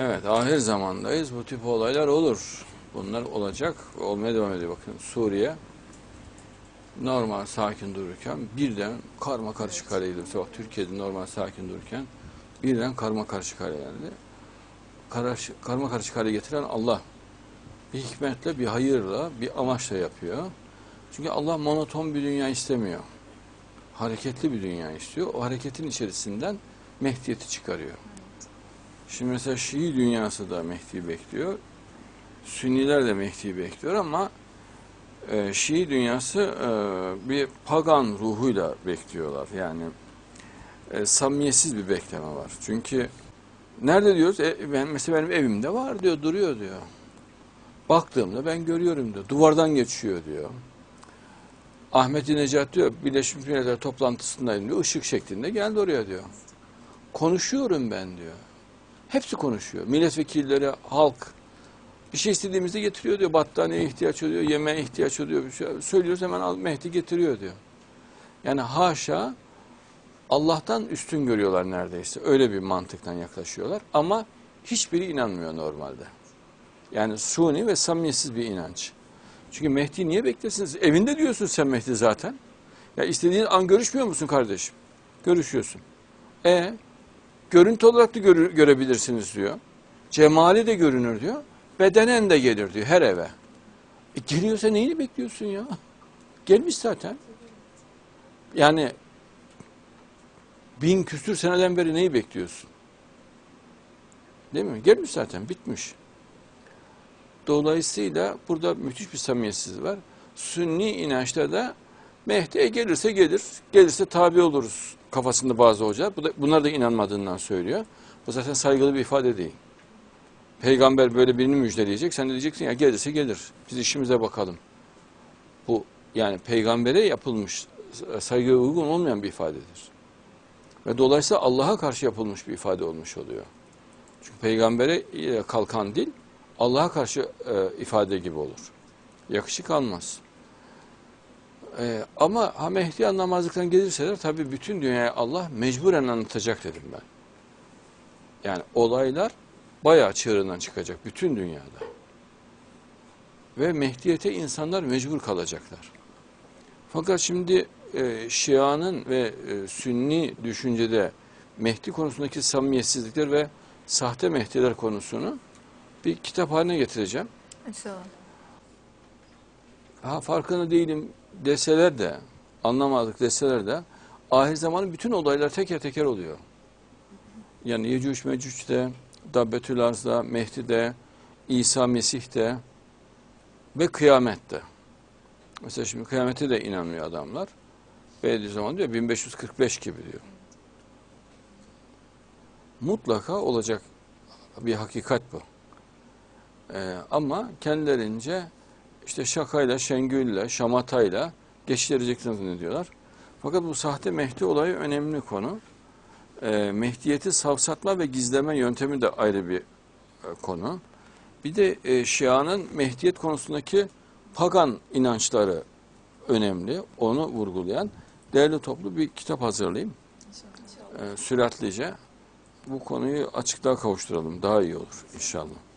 Evet, ahir zamandayız. Bu tip olaylar olur. Bunlar olacak, olmaya devam ediyor. Bakın Suriye normal sakin dururken birden karma karışık hale geldi. Mesela Türkiye'de normal sakin dururken birden karma karışık hale geldi. Karış, karma karışık hale getiren Allah. Bir hikmetle, bir hayırla, bir amaçla yapıyor. Çünkü Allah monoton bir dünya istemiyor. Hareketli bir dünya istiyor. O hareketin içerisinden Mehdiyeti çıkarıyor. Şimdi mesela Şii dünyası da Mehdi'yi bekliyor. Sünniler de Mehdi'yi bekliyor ama e, Şii dünyası e, bir pagan ruhuyla bekliyorlar. Yani e, samimiyetsiz bir bekleme var. Çünkü nerede diyoruz? E, ben, mesela benim evimde var diyor, duruyor diyor. Baktığımda ben görüyorum diyor. Duvardan geçiyor diyor. Ahmet Necat diyor, Birleşmiş Milletler toplantısındayım diyor. Işık şeklinde geldi oraya diyor. Konuşuyorum ben diyor. Hepsi konuşuyor. Milletvekilleri, halk. Bir şey istediğimizde getiriyor diyor. Battaniyeye ihtiyaç oluyor, yemeğe ihtiyaç oluyor. Bir şey söylüyoruz hemen al, Mehdi getiriyor diyor. Yani haşa Allah'tan üstün görüyorlar neredeyse. Öyle bir mantıktan yaklaşıyorlar. Ama hiçbiri inanmıyor normalde. Yani suni ve samimiyetsiz bir inanç. Çünkü Mehdi niye beklersiniz? Evinde diyorsun sen Mehdi zaten. Ya istediğin an görüşmüyor musun kardeşim? Görüşüyorsun. E görüntü olarak da görü- görebilirsiniz diyor. Cemali de görünür diyor. Bedenen de gelir diyor her eve. E geliyorsa neyini bekliyorsun ya? Gelmiş zaten. Yani bin küsür seneden beri neyi bekliyorsun? Değil mi? Gelmiş zaten, bitmiş. Dolayısıyla burada müthiş bir samimiyetsizlik var. Sünni inançta da Mehdi'ye gelirse gelir, gelirse tabi oluruz kafasında bazı hoca. Bu da, bunlar da inanmadığından söylüyor. Bu zaten saygılı bir ifade değil. Peygamber böyle birini müjdeleyecek. Sen de diyeceksin ya gelirse gelir. Biz işimize bakalım. Bu yani peygambere yapılmış saygıya uygun olmayan bir ifadedir. Ve dolayısıyla Allah'a karşı yapılmış bir ifade olmuş oluyor. Çünkü peygambere e, kalkan dil Allah'a karşı e, ifade gibi olur. Yakışık almaz. E, ama ha Mehdi anlamazlıktan gelirseler tabii bütün dünyaya Allah mecburen anlatacak dedim ben. Yani olaylar bayağı çığırından çıkacak bütün dünyada. Ve Mehdiyete insanlar mecbur kalacaklar. Fakat şimdi e, Şia'nın ve e, Sünni düşüncede Mehdi konusundaki samimiyetsizlikler ve sahte Mehdiler konusunu bir kitap haline getireceğim. İnşallah. Ha farkında değilim deseler de, anlamadık deseler de ahir zamanın bütün olaylar teker teker oluyor. Yani Yecüc Mecüc'de, Dabbetül Arz'da, Mehdi'de, İsa Mesih'te ve kıyamette. Mesela şimdi kıyamete de inanmıyor adamlar. Bediüzzaman diyor 1545 gibi diyor. Mutlaka olacak bir hakikat bu. Ee, ama kendilerince işte şakayla, şengülle, şamatayla geçireceklerini zannediyorlar. Fakat bu sahte Mehdi olayı önemli konu. Ee, Mehdiyeti savsatma ve gizleme yöntemi de ayrı bir e, konu. Bir de e, Şia'nın Mehdiyet konusundaki pagan inançları önemli. Onu vurgulayan değerli toplu bir kitap hazırlayayım. Ee, süratlice bu konuyu açıklığa kavuşturalım. Daha iyi olur inşallah.